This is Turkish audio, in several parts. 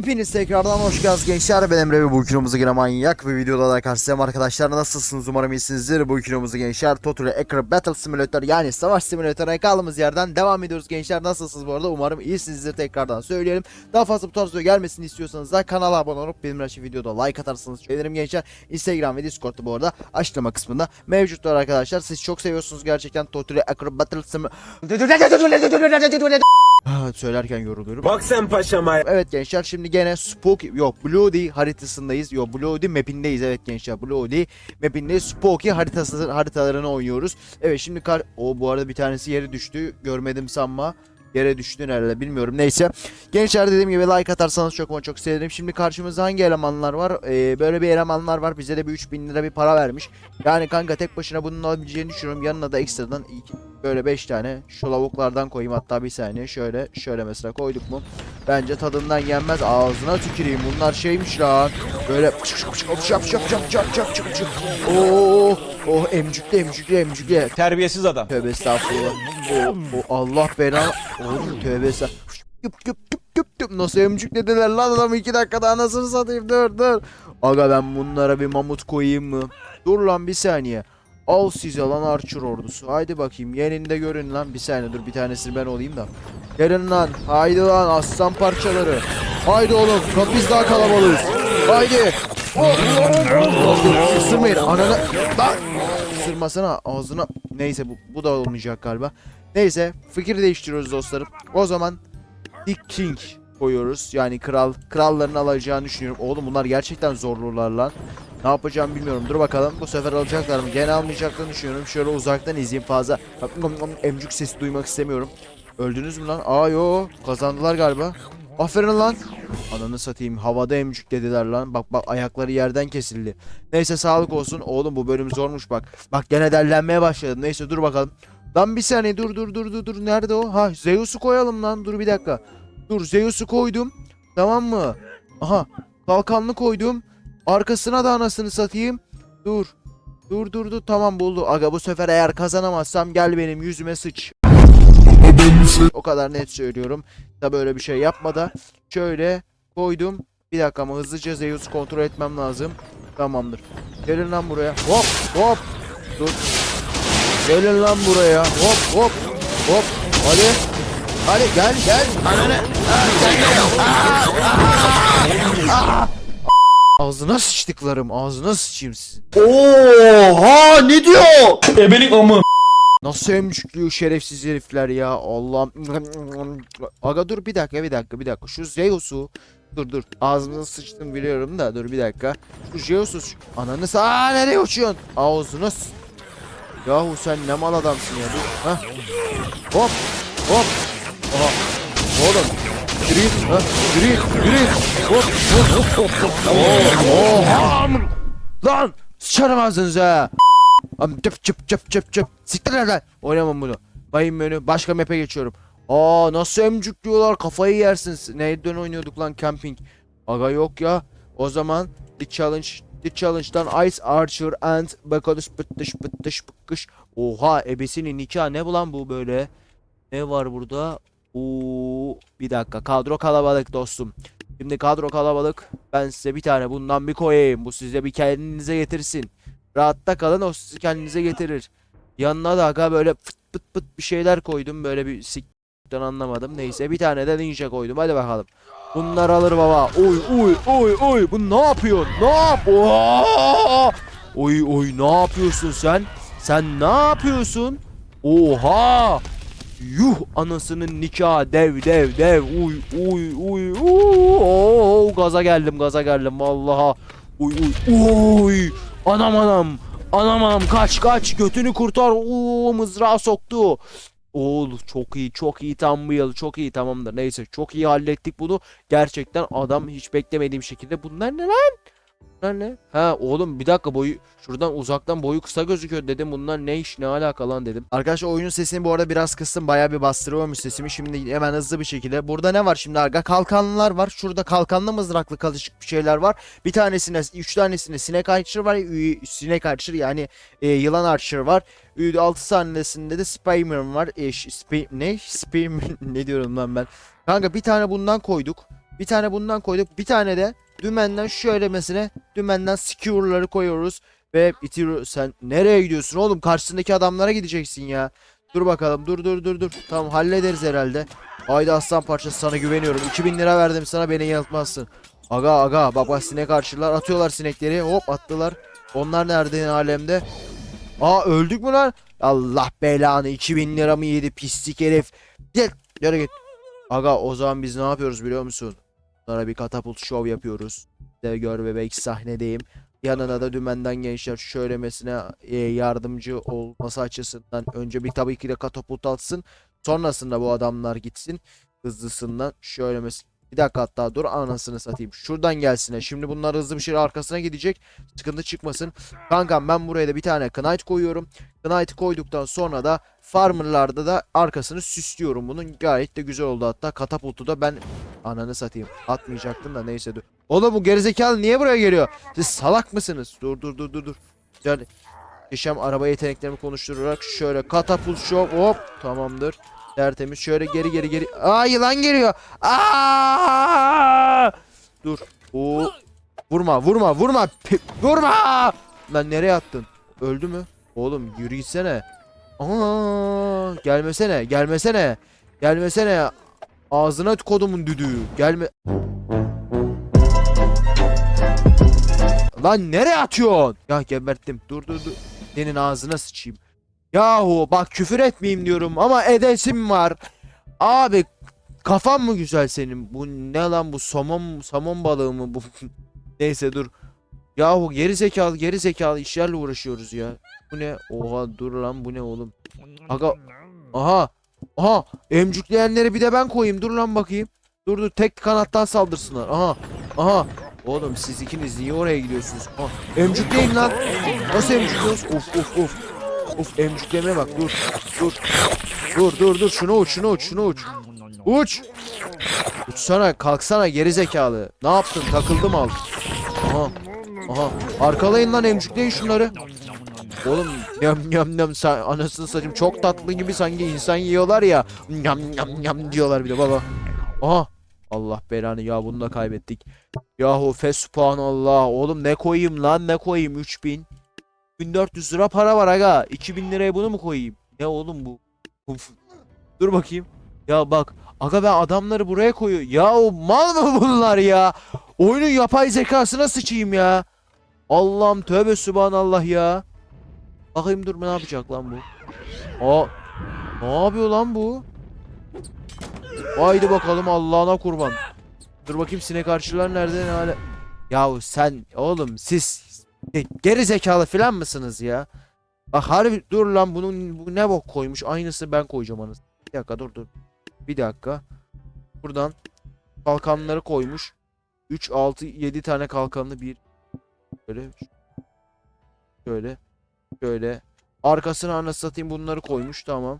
Hepiniz tekrardan hoş geldiniz gençler. Ben Emre ve bu videomuzda yine manyak bir videoda da karşınızdayım arkadaşlar. Nasılsınız? Umarım iyisinizdir. Bu videomuzda gençler Total Acre Battle Simulator yani savaş simülatörüne kaldığımız yerden devam ediyoruz gençler. Nasılsınız bu arada? Umarım iyisinizdir tekrardan söyleyelim. Daha fazla bu tarz video gelmesini istiyorsanız da kanala abone olup benim için videoda like atarsanız sevinirim gençler. Instagram ve Discord'da bu arada açıklama kısmında mevcutlar arkadaşlar. Siz çok seviyorsunuz gerçekten Total Acre Battle Simulator. Söylerken yoruluyorum. Bak sen paşama. Evet gençler şimdi gene Spooky yok Bloody haritasındayız. Yok Bloody mapindeyiz evet gençler. Bloody mapindeyiz. Spooky haritası haritalarını oynuyoruz. Evet şimdi kar o bu arada bir tanesi yere düştü. Görmedim sanma. Yere düştü nerede bilmiyorum. Neyse. Gençler dediğim gibi like atarsanız çok ama çok sevinirim. Şimdi karşımızda hangi elemanlar var? Ee, böyle bir elemanlar var. Bize de bir 3000 lira bir para vermiş. Yani kanka tek başına bunun alabileceğini düşünüyorum. Yanına da ekstradan iki, böyle 5 tane şu lavuklardan koyayım hatta bir saniye. Şöyle şöyle mesela koyduk mu? Bence tadından yenmez. Ağzına tüküreyim. Bunlar şeymiş lan. Böyle pışk pışk pışk pışk pışk pışk pışk pışk pışk. Oo, oh emcükle emcükle emcükle. Terbiyesiz adam. Tövbe estağfurullah. O, o Allah belanı. Oğlum tövbe estağfurullah. Güp güp güp güp güp. Nasıl emcüklediler lan adamı iki dakikada anasını satayım dur dur. Aga ben bunlara bir mamut koyayım mı? Dur lan bir saniye. Al size lan Archer ordusu. Haydi bakayım yerinde görün lan. Bir saniye dur bir tanesini ben olayım da. Gelin lan. Haydi lan aslan parçaları. Haydi oğlum. Biz daha kalabalığız. Haydi. Oh. Isırmayın. Ananı. Lan. Ağzına. Neyse bu, bu da olmayacak galiba. Neyse fikir değiştiriyoruz dostlarım. O zaman Dick King koyuyoruz. Yani kral kralların alacağını düşünüyorum. Oğlum bunlar gerçekten zorlular lan. Ne yapacağım bilmiyorum. Dur bakalım. Bu sefer alacaklar mı? Gene almayacaklarını düşünüyorum. Şöyle uzaktan izleyeyim fazla. Emcük sesi duymak istemiyorum. Öldünüz mü lan? Aa yo. Kazandılar galiba. Aferin lan. Ananı satayım. Havada emcük dediler lan. Bak bak ayakları yerden kesildi. Neyse sağlık olsun. Oğlum bu bölüm zormuş bak. Bak gene dellenmeye başladım. Neyse dur bakalım. Lan bir saniye dur dur dur dur dur. Nerede o? Ha Zeus'u koyalım lan. Dur bir dakika. Dur Zeus'u koydum. Tamam mı? Aha. Kalkanlı koydum. Arkasına da anasını satayım. Dur. Dur dur dur tamam buldu. Aga bu sefer eğer kazanamazsam gel benim yüzüme sıç. O kadar net söylüyorum. Tabi öyle bir şey yapmadan. Şöyle koydum. Bir dakika ama hızlıca Zeus'u kontrol etmem lazım. Tamamdır. Gelin lan buraya. Hop hop. Dur. Gelin lan buraya. Hop hop. Hop. Hadi. Hadi gel gel. Ananı. Ağzına sıçtıklarım. Ağzına sıçayım sizin. Oha ne diyor? Ebelik amı. Nasıl emcükliyor şerefsiz herifler ya Allah'ım. Aga dur bir dakika bir dakika bir dakika. Şu Zeus'u dur dur ağzımıza sıçtım biliyorum da dur bir dakika. Şu Zeus'u ananı sa nereye uçuyorsun? Ağzına Yahu sen ne mal adamsın ya dur. Ha. Hop hop. Aha. Oğlum. Yürüyün. Ha. Yürüyün. Yürüyün. Hop hop hop hop hop. Oha. Lan. Sıçarım ağzınıza. Am çıp çıp çıp çıp çıp. Siktir lan. Oynamam bunu. Bayım menü. Başka map'e geçiyorum. Aa nasıl emcükliyorlar kafayı yersin. Neyden oynuyorduk lan camping. Aga yok ya. O zaman The Challenge The Challenge'dan Ice Archer and Bakalus pıttış pıttış pıkkış. Oha ebesinin nikah ne bu lan bu böyle? Ne var burada? Oo, bir dakika kadro kalabalık dostum. Şimdi kadro kalabalık. Ben size bir tane bundan bir koyayım. Bu size bir kendinize getirsin. Rahatta kalın o sizi kendinize getirir. Yanına da aga böyle fıt pıt pıt bir şeyler koydum. Böyle bir sikten anlamadım. Neyse bir tane de ninja koydum. Hadi bakalım. Bunlar alır baba. Oy oy oy oy. Bu ne yapıyor? Ne yap? Oy oy ne yapıyorsun sen? Sen ne yapıyorsun? Oha! Yuh anasının nikahı dev dev dev. Uy uy uy uy. Gaza geldim gaza geldim. Vallaha. Uy uy uy. Anam anam. Anam anam. Kaç kaç. Götünü kurtar. Uuu mızrağı soktu. Oğul çok iyi çok iyi. Tam bu yıl çok iyi. Tamamdır. Neyse çok iyi hallettik bunu. Gerçekten adam hiç beklemediğim şekilde. Bunlar ne lan Bunlar ne? Ha oğlum bir dakika boyu şuradan uzaktan boyu kısa gözüküyor dedim. Bunlar ne iş ne alaka lan dedim. Arkadaşlar oyunun sesini bu arada biraz kıstım. Bayağı bir bastırıyormuş sesimi. Şimdi hemen hızlı bir şekilde. Burada ne var şimdi arka? Kalkanlılar var. Şurada kalkanlı mızraklı kalışık bir şeyler var. Bir tanesine, üç tanesine sinek archer var. Sinek archer yani e, yılan archer var. 6 tanesinde de Spearman var. E, spe- ne? Spearman ne diyorum lan ben. Kanka bir tane bundan koyduk. Bir tane bundan koyduk. Bir tane de dümenden şöylemesine dümenden skewer'ları koyuyoruz. Ve bitiriyor. Sen nereye gidiyorsun oğlum? Karşısındaki adamlara gideceksin ya. Dur bakalım. Dur dur dur dur. Tamam hallederiz herhalde. Haydi aslan parçası sana güveniyorum. 2000 lira verdim sana beni yanıltmazsın. Aga aga bak bak sinek archerlar atıyorlar sinekleri. Hop attılar. Onlar nerede alemde? Aa öldük mü lan? Allah belanı 2000 lira mı yedi pislik herif. Gel yere git. Aga o zaman biz ne yapıyoruz biliyor musun? Sonra bir katapult show yapıyoruz. De gör bebek sahnedeyim. Yanına da dümenden gençler şöylemesine e, yardımcı olması açısından önce bir tabii ki de katapult atsın. Sonrasında bu adamlar gitsin. Hızlısından şöylemesi. Bir dakika hatta dur anasını satayım. Şuradan gelsin. Şimdi bunlar hızlı bir şey arkasına gidecek. Sıkıntı çıkmasın. Kankam ben buraya da bir tane Knight koyuyorum. Knight'ı koyduktan sonra da Farmer'larda da arkasını süslüyorum bunun. Gayet de güzel oldu hatta. Katapultu da ben ananı satayım. Atmayacaktım da neyse dur. Oğlum bu gerizekalı niye buraya geliyor? Siz salak mısınız? Dur dur dur dur dur. Güzel. Yaşam araba yeteneklerimi konuşturarak şöyle katapult show hop tamamdır. Tertemiz şöyle geri geri geri. Aa yılan geliyor. Aa! Dur. Oo. Vurma vurma vurma. Pi- vurma. Lan nereye attın? Öldü mü? Oğlum yürü gitsene. Aa, gelmesene, gelmesene. Gelmesene. Ağzına kodumun düdüğü. Gelme. Lan nereye atıyorsun? Ya geberttim. Dur dur dur. Senin ağzına sıçayım. Yahu bak küfür etmeyeyim diyorum ama edesim var. Abi kafan mı güzel senin? Bu ne lan bu somon somon balığı mı bu? Neyse dur. Yahu geri zekalı geri zekalı işlerle uğraşıyoruz ya. Bu ne? Oha dur lan bu ne oğlum? Aga aha aha emcükleyenleri bir de ben koyayım. Dur lan bakayım. Dur dur tek kanattan saldırsınlar. Aha aha. Oğlum siz ikiniz niye oraya gidiyorsunuz? Aha, emcükleyin lan. Nasıl emcükliyoruz? Of of of. Of emcükleme bak dur. Dur. Dur dur dur şunu uç şunu uç şunu uç. Uç. Uçsana kalksana geri zekalı. Ne yaptın takıldım al. Aha. Aha. Arkalayın lan emcükleyin şunları. Oğlum yam yam yam anasını satayım çok tatlı gibi sanki insan yiyorlar ya. Yam yam yam diyorlar bir de baba. Aha. Allah belanı ya bunu da kaybettik. Yahu fesubhanallah. Oğlum ne koyayım lan ne koyayım 3000. 1400 lira para var aga. 2000 liraya bunu mu koyayım? Ne oğlum bu? Dur bakayım. Ya bak. Aga ben adamları buraya koyuyor. Ya o mal mı bunlar ya? Oyunun yapay zekasına sıçayım ya. Allah'ım tövbe subhanallah ya. Bakayım dur ne yapacak lan bu? Aa. Ne yapıyor lan bu? Haydi bakalım Allah'ına kurban. Dur bakayım sinek arşılar nerede ne hale? Yahu sen oğlum siz geri zekalı falan mısınız ya? Bak harbi dur lan bunun bu ne bok koymuş aynısı ben koyacağım anasını. Bir dakika dur dur. Bir dakika. Buradan kalkanları koymuş. 3 6 7 tane kalkanlı bir böyle şöyle şöyle arkasına satayım bunları koymuş tamam.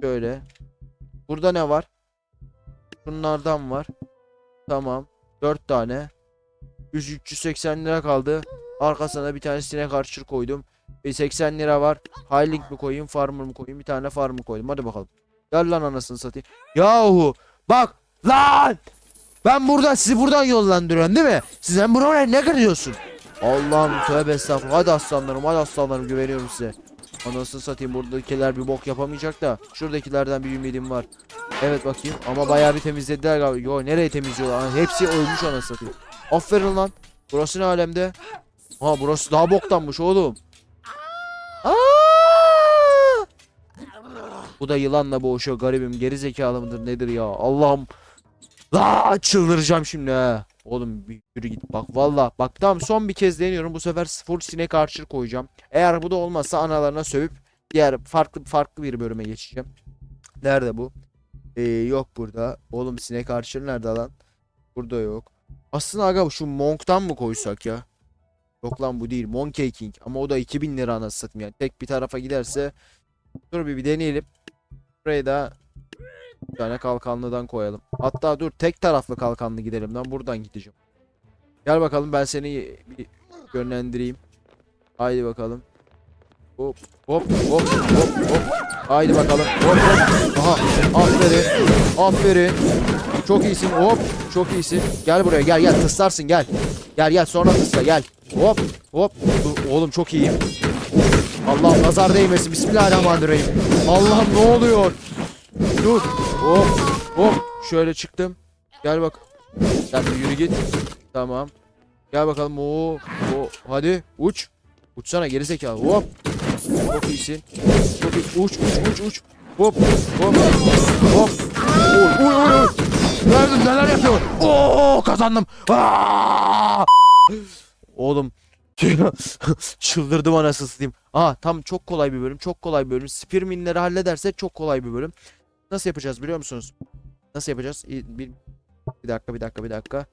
Şöyle. Burada ne var? Bunlardan var. Tamam. 4 tane. 100 380 lira kaldı. Arkasına bir tane sinek archer koydum. Ve 80 lira var. Highling mi koyayım, farmer mı koyayım? Bir tane farmer koydum. Hadi bakalım. Gel lan anasını satayım. Yahu bak lan. Ben buradan sizi buradan yollandırıyorum değil mi? Siz ben buraya ne kırıyorsun? Allah'ım tövbe estağfurullah. Hadi aslanlarım hadi aslanlarım güveniyorum size. Anasını satayım buradakiler bir bok yapamayacak da. Şuradakilerden bir ümidim var. Evet bakayım ama bayağı bir temizlediler galiba. Yo nereye temizliyorlar? Hepsi ölmüş anasını satayım. Aferin lan. Burası ne alemde? Ha burası daha boktanmış oğlum. Aa! Bu da yılanla boğuşuyor garibim. Geri zekalı mıdır nedir ya? Allah'ım. La çıldıracağım şimdi ha. Oğlum bir yürü git bak valla. Bak tamam son bir kez deniyorum. Bu sefer full sinek archer koyacağım. Eğer bu da olmazsa analarına sövüp diğer farklı farklı bir bölüme geçeceğim. Nerede bu? Ee, yok burada. Oğlum sinek archer nerede lan? Burada yok. Aslında aga şu Monk'tan mı koysak ya? Yok lan bu değil. Monkey King. Ama o da 2000 lira anasını satayım yani. Tek bir tarafa giderse. Dur bir, bir deneyelim. Buraya da bir tane kalkanlıdan koyalım. Hatta dur tek taraflı kalkanlı gidelim lan. Buradan gideceğim. Gel bakalım ben seni bir yönlendireyim. Haydi bakalım. Hop hop hop hop hop. Haydi bakalım. Hop hop. Aha. Aferin. Aferin. Çok iyisin. Hop. Çok iyisin. Gel buraya gel gel tıslarsın gel. Gel gel sonra tısla gel. Hop hop. Oğlum çok iyiyim. Allah nazar değmesin. Bismillahirrahmanirrahim. Allah'ım ne oluyor? Dur. Hop hop. Şöyle çıktım. Gel bak. Sen bir yürü git. Tamam. Gel bakalım. Oo, oo. Hadi uç. Uçsana geri zekalı. Hop. Çok iyisin. Çok iyi. Uç uç uç uç. Hop hop hop. Oy oy oy. Nerede neler yapıyor? Oo kazandım. Aa! Oğlum çıldırdım anasını satayım. Aa tam çok kolay bir bölüm. Çok kolay bir bölüm. Spearminleri halledersek çok kolay bir bölüm. Nasıl yapacağız biliyor musunuz? Nasıl yapacağız? Bir, bir dakika bir dakika bir dakika.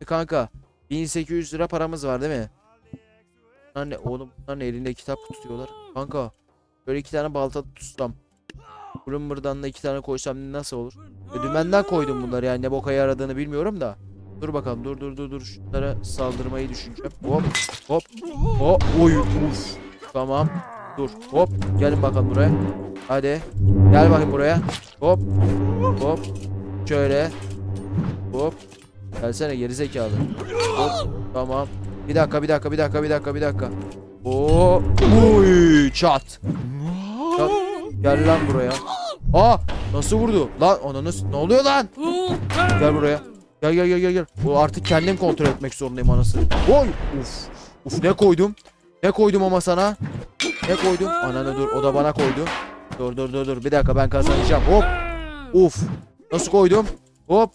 E Kanka 1800 lira paramız var değil mi? Bunlar ne? Oğlum bunlar ne? Elinde kitap tutuyorlar. Kanka böyle iki tane balta tutsam. Brummer'dan da iki tane koysam nasıl olur? E, dümenden koydum bunları yani ne boka yaradığını bilmiyorum da. Dur bakalım dur dur dur dur şunlara saldırmayı düşüneceğim. Hop hop hop oy uf. Tamam. Dur hop gelin bakalım buraya. Hadi gel bakayım buraya. Hop hop şöyle hop gelsene geri zekalı. Hop tamam. Bir dakika bir dakika bir dakika bir dakika bir dakika. Oo uy çat. Gel lan buraya. Aa nasıl vurdu? Lan ona nasıl ne oluyor lan? Gel buraya. Gel gel gel gel gel. Bu artık kendim kontrol etmek zorundayım anasını. Oy! Uf. Uf ne koydum? Ne koydum ama sana? Ne koydum? Ananı dur o da bana koydu. Dur dur dur dur bir dakika ben kazanacağım. Hop. Uf. Nasıl koydum? Hop.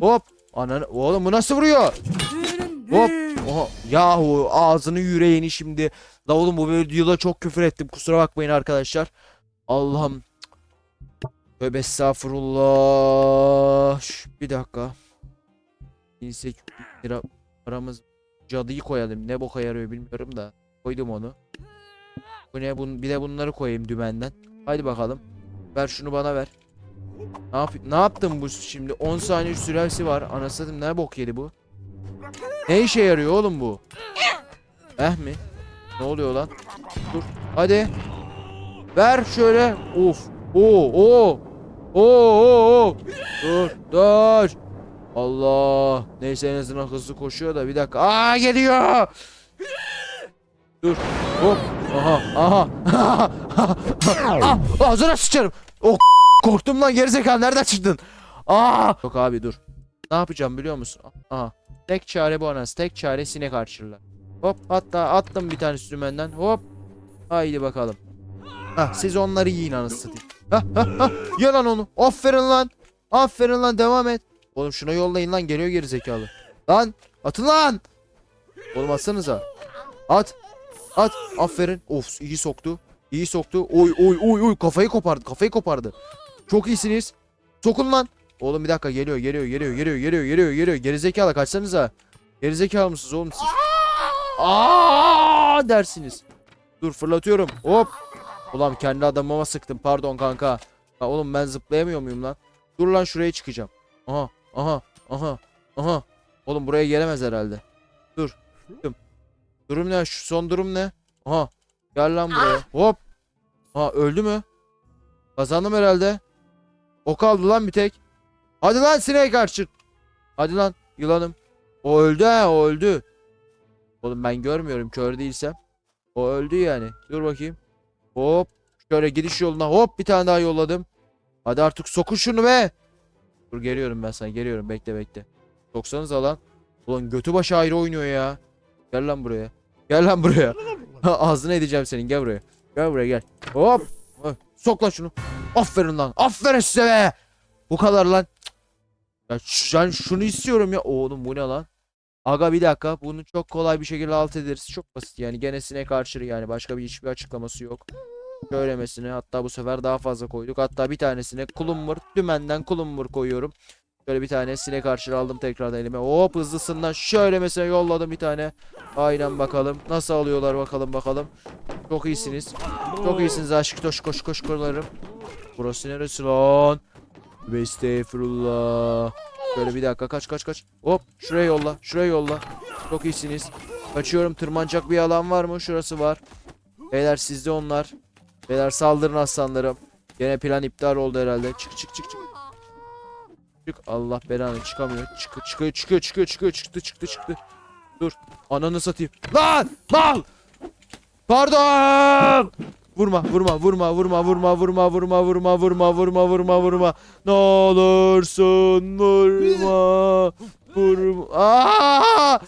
Hop. Ananı oğlum bu nasıl vuruyor? Hop. Oha. Yahu ağzını yüreğini şimdi. La oğlum bu videoda çok küfür ettim. Kusura bakmayın arkadaşlar. Allah'ım. Tövbe estağfurullah. Bir dakika. 1800 lira paramız. Cadıyı koyalım. Ne boka yarıyor bilmiyorum da. Koydum onu. Bu ne? Bun, bir de bunları koyayım dümenden. Haydi bakalım. Ver şunu bana ver. Ne yap ne yaptın bu şimdi? 10 saniye süresi var. Anasını ne bok yedi bu? Ne işe yarıyor oğlum bu? Eh mi? Ne oluyor lan? Dur. Hadi. Ver şöyle. Of. Oo, oo. Oo. Dur, dur. Allah. Neyse en azından hızlı koşuyor da bir dakika. Aa geliyor. Dur. Hop. Aha, aha. ah, ağzına sıçarım. Oh, korktum lan gerizekalı nereden çıktın? Aa! Yok abi dur. Ne yapacağım biliyor musun? Aha. Tek çare bu anası. Tek çare sinek archer'lar. Hop hatta attım bir tane sürümenden. Hop. Haydi bakalım. Hah siz onları yiyin anasını satayım. Ye lan onu. Aferin lan. Aferin lan devam et. Oğlum şuna yollayın lan geliyor geri zekalı. Lan atın lan. Oğlum atsanıza. At. At. Aferin. Of iyi soktu. İyi soktu. Oy oy oy oy kafayı kopardı. Kafayı kopardı. Çok iyisiniz. Sokun lan. Oğlum bir dakika geliyor geliyor geliyor geliyor geliyor geliyor geliyor. Gerizekalı kaçsanıza. Gerizekalı mısınız oğlum siz? Aa dersiniz. Dur fırlatıyorum. Hop. Ulan kendi adamıma sıktım. Pardon kanka. Ha, oğlum ben zıplayamıyor muyum lan? Dur lan şuraya çıkacağım. Aha. Aha. Aha. Aha. Oğlum buraya gelemez herhalde. Dur. Dur. Durum ne? Şu son durum ne? Aha. Gel lan buraya. Hop. Ha öldü mü? Kazandım herhalde. O kaldı lan bir tek. Hadi lan sineğe karşı. Hadi lan yılanım. O öldü ha o öldü. Oğlum ben görmüyorum kör değilsem. O öldü yani. Dur bakayım. Hop. Şöyle gidiş yoluna hop bir tane daha yolladım. Hadi artık sokun şunu be. Dur geliyorum ben sana geliyorum bekle bekle. Soksanız lan. Ulan götü başı ayrı oynuyor ya. Gel lan buraya. Gel lan buraya. Ağzına edeceğim senin gel buraya. Gel buraya gel. Hop. Sok lan şunu. Aferin lan. Aferin size be. Bu kadar lan. Ya ben şunu istiyorum ya. Oğlum bu ne lan? Aga bir dakika. Bunu çok kolay bir şekilde alt ederiz. Çok basit yani. Gene sinek karşı yani. Başka bir hiçbir açıklaması yok. Söylemesine hatta bu sefer daha fazla koyduk. Hatta bir tanesine kulumur. Dümenden kulumur koyuyorum. Şöyle bir tane sinek archer aldım tekrardan elime. Hop hızlısından şöyle mesela yolladım bir tane. Aynen bakalım. Nasıl alıyorlar bakalım bakalım. Çok iyisiniz. Çok iyisiniz aşk koş koş koş kolarım. Burası neresi lan? Ve estağfurullah. Şöyle bir dakika kaç kaç kaç. Hop şuraya yolla şuraya yolla. Çok iyisiniz. Kaçıyorum tırmanacak bir alan var mı? Şurası var. Beyler sizde onlar. Beyler saldırın aslanlarım. Gene plan iptal oldu herhalde. Çık çık çık çık. Çık Allah belanı çıkamıyor. Çık çıkıyor çıkıyor çıkıyor çıkıyor çıktı çıktı çıktı. Dur. Ananı satayım. Lan! Mal! Pardon! Vurma vurma vurma vurma vurma vurma vurma vurma vurma vurma vurma vurma. Ne olursun vurma. Vurma. Aa!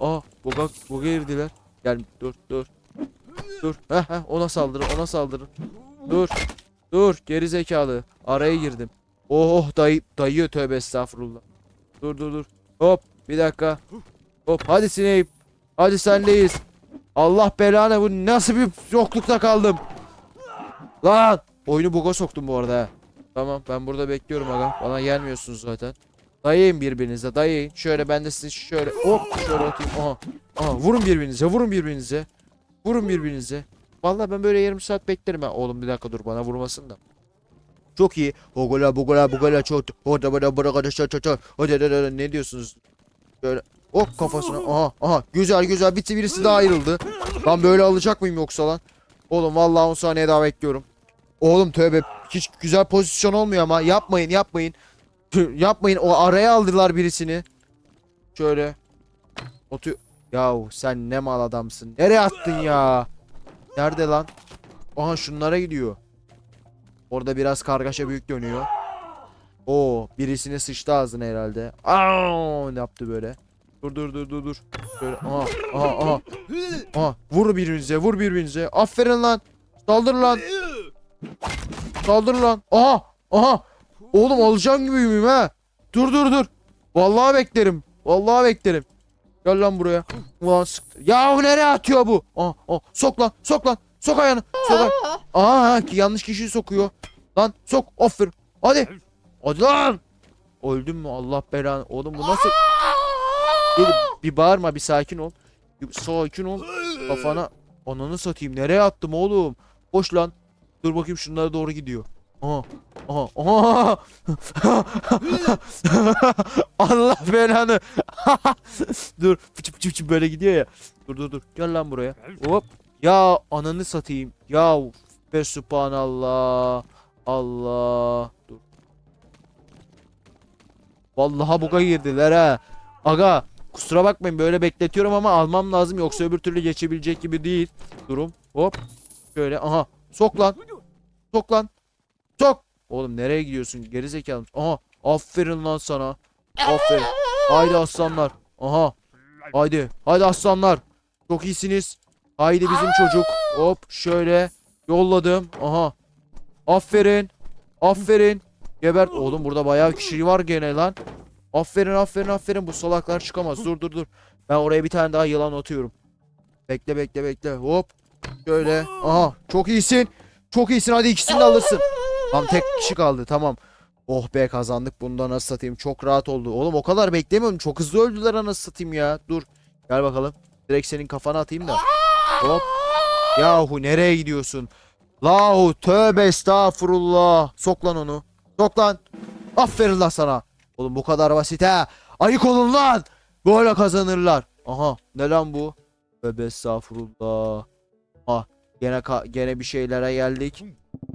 Aa, boga boga girdiler. Gel dur dur. Dur. Heh heh ona saldırın ona saldırın. Dur. Dur geri zekalı. Araya girdim. Oh dayı dayıyor tövbe estağfurullah. Dur dur dur. Hop bir dakika. Hop hadi Snape. Hadi sendeyiz. Allah belanı bu nasıl bir yoklukta kaldım. Lan oyunu buga soktum bu arada. Tamam ben burada bekliyorum aga. Bana gelmiyorsunuz zaten. Dayayın birbirinize dayayın. Şöyle ben de sizi şöyle hop şöyle atayım. Aha. Aha vurun birbirinize vurun birbirinize. Vurun birbirinize. Vallahi ben böyle yarım saat beklerim ha. Oğlum bir dakika dur bana vurmasın da. Çok iyi. Hogola bugola bugola çok. Hoda bada bada bada çok çok çok. Ne diyorsunuz? Böyle hop kafasına. Aha aha. Güzel güzel. Bitti birisi daha ayrıldı. Ben böyle alacak mıyım yoksa lan? Oğlum vallahi 10 saniye daha bekliyorum. Oğlum tövbe. Hiç güzel pozisyon olmuyor ama. Yapmayın yapmayın. Yapmayın. O araya aldılar birisini. Şöyle. Otu. Yahu sen ne mal adamsın. Nereye attın ya? Nerede lan? Aha şunlara gidiyor. Orada biraz kargaşa büyük dönüyor. Oo, birisine sıçtı ağzına herhalde. Aa, ne yaptı böyle? Dur dur dur dur dur. Böyle aha aha aha. Aha vur birbirinize vur birbirinize. Aferin lan. Saldır lan. Saldır lan. Aha aha. Oğlum alacağım gibi miyim ha? Dur dur dur. Vallahi beklerim. Vallahi beklerim. Gel lan buraya. Ulan sıktı. Ya nereye atıyor bu? Aa, aa. Sok lan sok lan. Sok ayağını. Sok ayağını. Aa ha, ki yanlış kişiyi sokuyor. Lan sok. Aferin. Hadi. Hadi lan. Öldün mü Allah belanı. Oğlum bu nasıl? Bir, bir bağırma bir sakin ol. Bir sakin ol. Kafana. Ananı satayım. Nereye attım oğlum? Boş lan. Dur bakayım şunlara doğru gidiyor. Aha. Aha. Aha. Allah belanı. dur. Fıçı fıçı fıçı böyle gidiyor ya. Dur dur dur. Gel lan buraya. Hop. Ya ananı satayım. Ya be subhanallah. Allah. Dur. Vallahi buga girdiler ha. Aga kusura bakmayın böyle bekletiyorum ama almam lazım yoksa öbür türlü geçebilecek gibi değil durum. Hop. Şöyle aha. Sok lan. Sok lan. Sok. Oğlum nereye gidiyorsun geri zekalı. Aha. Aferin lan sana. Aferin. Haydi aslanlar. Aha. Haydi. Haydi aslanlar. Çok iyisiniz. Haydi bizim çocuk. Hop şöyle. Yolladım. Aha. Aferin. Aferin. Gebert. Oğlum burada bayağı kişi var gene lan. Aferin aferin aferin. Bu salaklar çıkamaz. Dur dur dur. Ben oraya bir tane daha yılan atıyorum. Bekle bekle bekle. Hop. Şöyle. Aha. Çok iyisin. Çok iyisin. Hadi ikisini de alırsın. Tam tek kişi kaldı. Tamam. Oh be kazandık. Bunda nasıl satayım. Çok rahat oldu. Oğlum o kadar beklemiyorum. Çok hızlı öldüler anasını satayım ya. Dur. Gel bakalım. Direkt senin kafana atayım da. Hop. Yahu nereye gidiyorsun? Lahu tövbe estağfurullah. Sok lan onu. Sok lan. Aferin lan sana. Oğlum bu kadar basit ha. Ayık olun lan. Böyle kazanırlar. Aha ne lan bu? Tövbe estağfurullah. Ah gene gene bir şeylere geldik.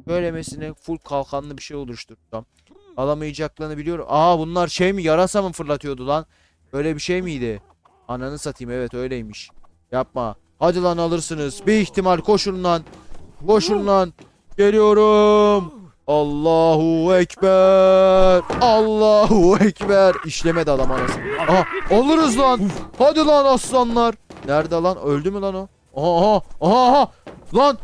Böylemesine full kalkanlı bir şey oluşturacağım. Alamayacaklarını biliyorum. Aa bunlar şey mi yarasa mı fırlatıyordu lan? Öyle bir şey miydi? Ananı satayım evet öyleymiş. Yapma. Hadi lan alırsınız. Bir ihtimal koşun lan. Koşun lan. Geliyorum. Allahu Ekber. Allahu Ekber. İşlemedi adam anasını. Aha alırız lan. Hadi lan aslanlar. Nerede lan? Öldü mü lan o? Aha aha aha. Lan.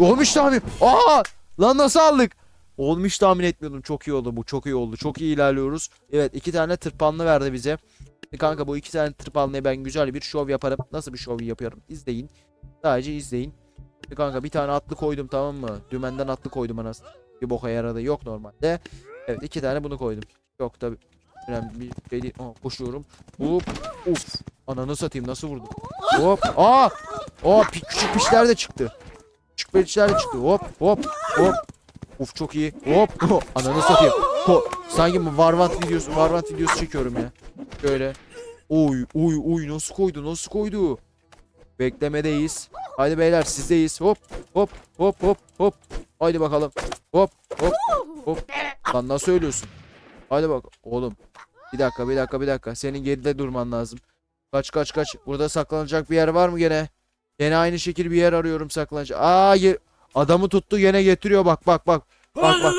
Olmuş tahmin. Aha. Lan nasıl aldık? Olmuş tahmin etmiyordum. Çok iyi oldu bu. Çok iyi oldu. Çok iyi ilerliyoruz. Evet iki tane tırpanlı verdi bize. E Kanka bu iki tane tırpanlıya ben güzel bir şov yaparım. Nasıl bir şov yapıyorum? İzleyin. Sadece izleyin. E Kanka bir tane atlı koydum tamam mı? Dümenden atlı koydum anasını. Bir boka yaradı yok normalde. Evet iki tane bunu koydum. Yok tabi. Önemli bir şey değil. Aa, koşuyorum. Hop. Uf. Ananı satayım nasıl vurdum? Hop. Aa. Aa pi- küçük pişler de çıktı. Küçük pişler de çıktı. Hop hop hop. Uf çok iyi. Hop. Oh, ananı satayım. Ho. Sanki bu Varvant videosu, Varvant videosu çekiyorum ya. Şöyle. Oy oy oy nasıl koydu nasıl koydu. Beklemedeyiz. Haydi beyler sizdeyiz. Hop hop hop hop hop. Haydi bakalım. Hop hop hop. Lan nasıl ölüyorsun? Hadi bak oğlum. Bir dakika bir dakika bir dakika. Senin geride durman lazım. Kaç kaç kaç. Burada saklanacak bir yer var mı gene? Gene aynı şekil bir yer arıyorum saklanacak. Aa adamı tuttu gene getiriyor bak bak bak. Bak bak.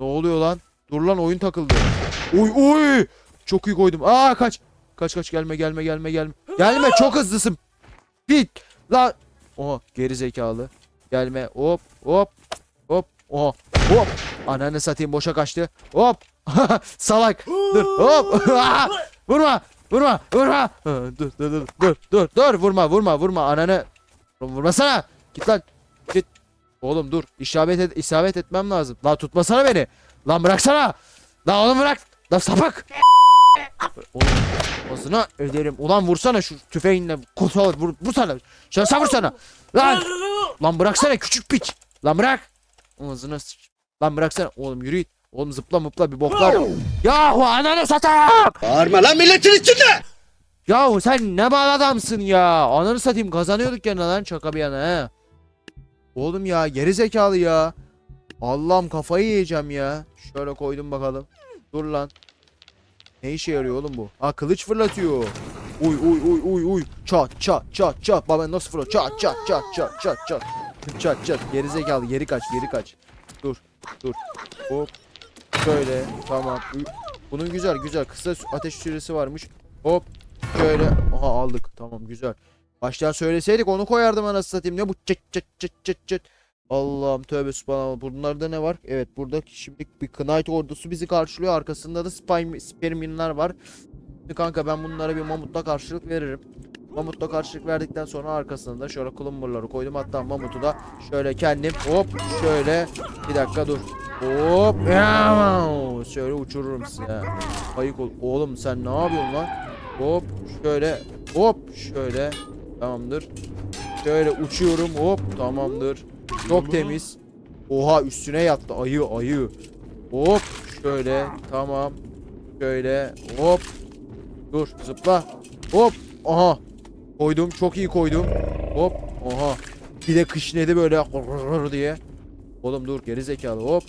Ne oluyor lan? Dur lan oyun takıldı. Oy oy. Çok iyi koydum. Aa kaç. Kaç kaç gelme gelme gelme gelme. Gelme çok hızlısın. Git lan. Oha geri zekalı. Gelme hop hop hop oha hop. Ananı satayım boşa kaçtı. Hop. Salak. Dur hop. vurma. Vurma. Vurma. Dur dur dur dur dur dur vurma vurma vurma ananı. Vurmasana. Git lan. Git. Oğlum dur. İsabet et, isabet etmem lazım. Lan tutmasana beni. Lan bıraksana. Lan oğlum bırak. Lan sapık. Oğlum ağzına ederim. Ulan vursana şu tüfeğinle. Kutu vur, vursana. Şansa vursana. Lan. Lan bıraksana küçük piç. Lan bırak. Ağzına sıç. Lan bıraksana. Oğlum yürü git. Oğlum zıpla mıpla bir boklar. Yahu ananı satayım. Bağırma lan milletin içinde. Yahu sen ne mal adamsın ya. Ananı satayım kazanıyorduk gene lan şaka bir yana he. Oğlum ya geri zekalı ya. Allah'ım kafayı yiyeceğim ya. Şöyle koydum bakalım. Dur lan. Ne işe yarıyor oğlum bu? Aa kılıç fırlatıyor. Uy uy uy uy uy. Çat çat çat çat. Baba nasıl fırlat? Çat çat çat çat çat çat. Çat çat. Geri zekalı geri kaç geri kaç. Dur dur. Hop. Şöyle tamam. Bunun güzel güzel kısa ateş süresi varmış. Hop. Şöyle. Aha aldık. Tamam güzel. Baştan söyleseydik onu koyardım anasını satayım. Ne bu çıt çıt çıt çıt çıt. Allah'ım tövbe subhanallah. Bunlarda ne var? Evet burada şimdi bir Knight ordusu bizi karşılıyor. Arkasında da spy, Spearmin'ler var. Şimdi kanka ben bunlara bir mamutla karşılık veririm. Mamutla karşılık verdikten sonra arkasında da şöyle Clumber'ları koydum. Hatta mamutu da şöyle kendim hop şöyle bir dakika dur. Hop şöyle uçururum size. Ayık ol. Oğlum sen ne yapıyorsun lan? Hop şöyle hop şöyle tamamdır. Şöyle uçuyorum hop tamamdır. Çok temiz. Oha üstüne yattı ayı ayı. Hop şöyle tamam. Şöyle hop. Dur zıpla. Hop. Aha. Koydum çok iyi koydum. Hop. Aha. Bir de kışnedi böyle diye. Oğlum dur geri zekalı hop.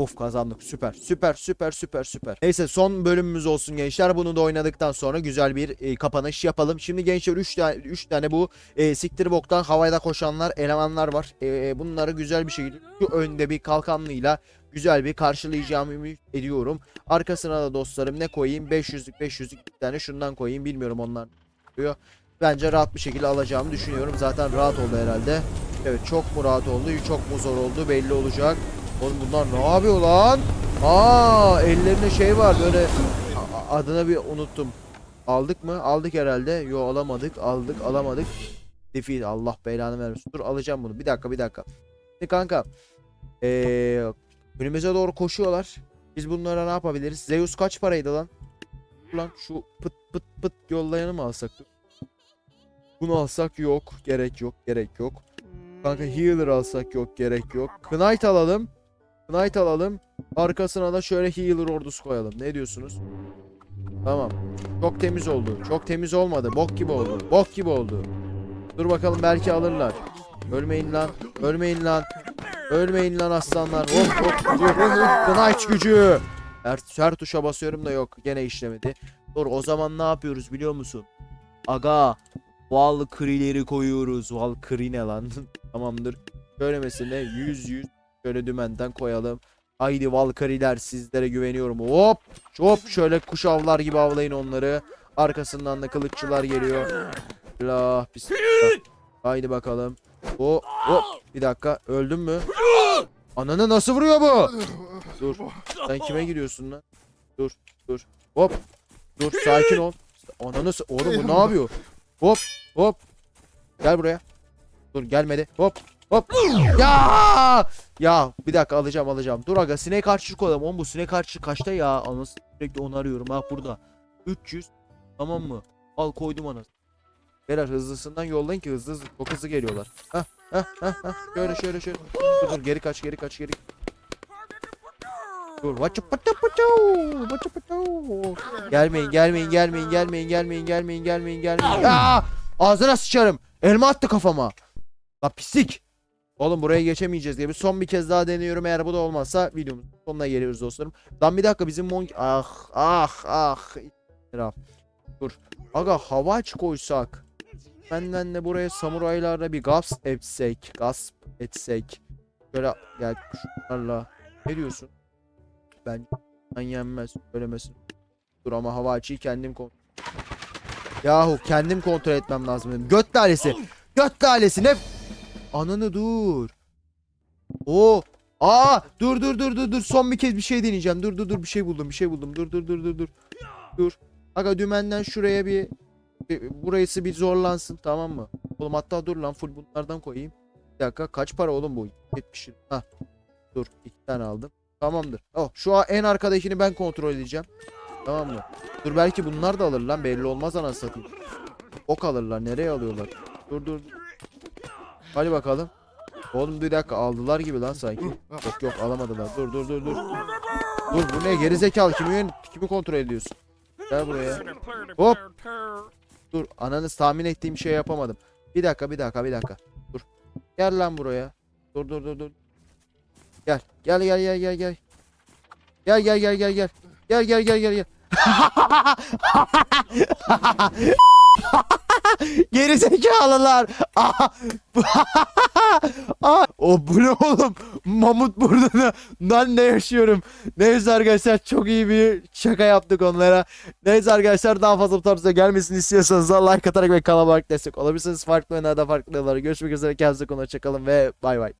Of kazandık süper süper süper süper süper. Neyse son bölümümüz olsun gençler. Bunu da oynadıktan sonra güzel bir e, kapanış yapalım. Şimdi gençler 3 tane 3 tane bu e, siktir boktan havayda koşanlar elemanlar var. E, bunları güzel bir şekilde şu önde bir kalkanlıyla güzel bir karşılayacağımı ümit ediyorum. Arkasına da dostlarım ne koyayım? 500'lük 500'lük bir tane şundan koyayım. Bilmiyorum onlar diyor. Bence rahat bir şekilde alacağımı düşünüyorum. Zaten rahat oldu herhalde. Evet çok mu rahat oldu, çok mu zor oldu belli olacak. Oğlum bunlar ne yapıyor lan? Aa ellerinde şey var böyle A- adını bir unuttum. Aldık mı? Aldık herhalde. Yo alamadık. Aldık alamadık. Defil Allah belanı vermesin. Dur alacağım bunu. Bir dakika bir dakika. Şimdi kanka. Ee, önümüze doğru koşuyorlar. Biz bunlara ne yapabiliriz? Zeus kaç paraydı lan? Lan şu pıt pıt pıt yollayanı mı alsak? Bunu alsak yok. Gerek yok. Gerek yok. Kanka healer alsak yok. Gerek yok. Knight alalım. Knight alalım. Arkasına da şöyle healer ordusu koyalım. Ne diyorsunuz? Tamam. Çok temiz oldu. Çok temiz olmadı. Bok gibi oldu. Bok gibi oldu. Dur bakalım belki alırlar. Ölmeyin lan. Ölmeyin lan. Ölmeyin lan aslanlar. Hop hop. Dur. Knight gücü. Her, her tuşa basıyorum da yok. Gene işlemedi. Dur o zaman ne yapıyoruz biliyor musun? Aga. Valkyrie'leri koyuyoruz. Valkyrie ne lan? Tamamdır. Söylemesine 100 100 şöyle dümenden koyalım. Haydi Valkyrie'ler sizlere güveniyorum. Hop hop şöyle kuş avlar gibi avlayın onları. Arkasından da kılıççılar geliyor. La bismillah. Haydi bakalım. O hop bir dakika öldün mü? Ananı nasıl vuruyor bu? Dur. Sen kime giriyorsun lan? Dur dur. Hop. Dur sakin ol. Ananı oğlum bu ne yapıyor? Hop hop. Gel buraya. Dur gelmedi. Hop hop. Ya! Ya bir dakika alacağım alacağım. Dur aga sinek harçlık koyalım. Oğlum bu sinek harçlık kaçta ya? Anası sürekli onu arıyorum. Ha burada. 300. Tamam mı? Al koydum anasını. Beyler hızlısından yollayın ki hızlı hızlı. Çok hızlı geliyorlar. Hah hah hah hah. Şöyle şöyle şöyle. Dur dur geri kaç geri kaç geri. Dur. Vaçı patı patı. Vaçı patı. Gelmeyin gelmeyin gelmeyin gelmeyin gelmeyin gelmeyin gelmeyin gelmeyin. Aa! Ağzına sıçarım. Elma attı kafama. La pislik. Oğlum buraya geçemeyeceğiz diye son bir kez daha deniyorum. Eğer bu da olmazsa videomuzun sonuna geliyoruz dostlarım. Lan bir dakika bizim monk... Ah ah ah. Dur. Aga havaç koysak. Benden de buraya samuraylarla bir gasp etsek. Gasp etsek. Böyle gel şunlarla. Ne diyorsun? Ben yenmez. Söylemesin. Dur ama hava açıyı kendim kontrol. Yahu kendim kontrol etmem lazım dedim. Göt talesi ne? Ananı dur. O. Aa dur dur dur dur dur son bir kez bir şey deneyeceğim. Dur dur dur bir şey buldum bir şey buldum. Dur dur dur dur dur. Dur. Aga dümenden şuraya bir, bir burası bir zorlansın tamam mı? Oğlum hatta dur lan full bunlardan koyayım. Bir dakika kaç para oğlum bu? 70 lira. Hah. Dur iki tane aldım. Tamamdır. Oh şu an en arkadakini ben kontrol edeceğim. Tamam mı? Dur belki bunlar da alır lan belli olmaz anasını satayım. Ok alırlar nereye alıyorlar? Dur dur. Hadi bakalım. Oğlum bir dakika aldılar gibi lan sanki. Yok yok alamadılar. Dur dur dur dur. Dur bu ne gerizekalı kimi yön kimi kontrol ediyorsun? Gel buraya. Hop. Dur ananız tahmin ettiğim şey yapamadım. Bir dakika bir dakika bir dakika. Dur. Gel lan buraya. Dur dur dur dur. Gel. Gel gel gel gel gel. Gel gel gel gel gel. Gel gel gel gel gel. Geri zekalılar. Aa, o bu ne oğlum? Mamut burnunu. Lan ne yaşıyorum? Neyse arkadaşlar çok iyi bir şaka yaptık onlara. Neyse arkadaşlar daha fazla bu tarzda gelmesini istiyorsanız da like atarak ve kanalıma destek olabilirsiniz. Farklı oyunlarda farklı oyunlarda görüşmek üzere. Kendinize bakın. Hoşçakalın ve bay bay.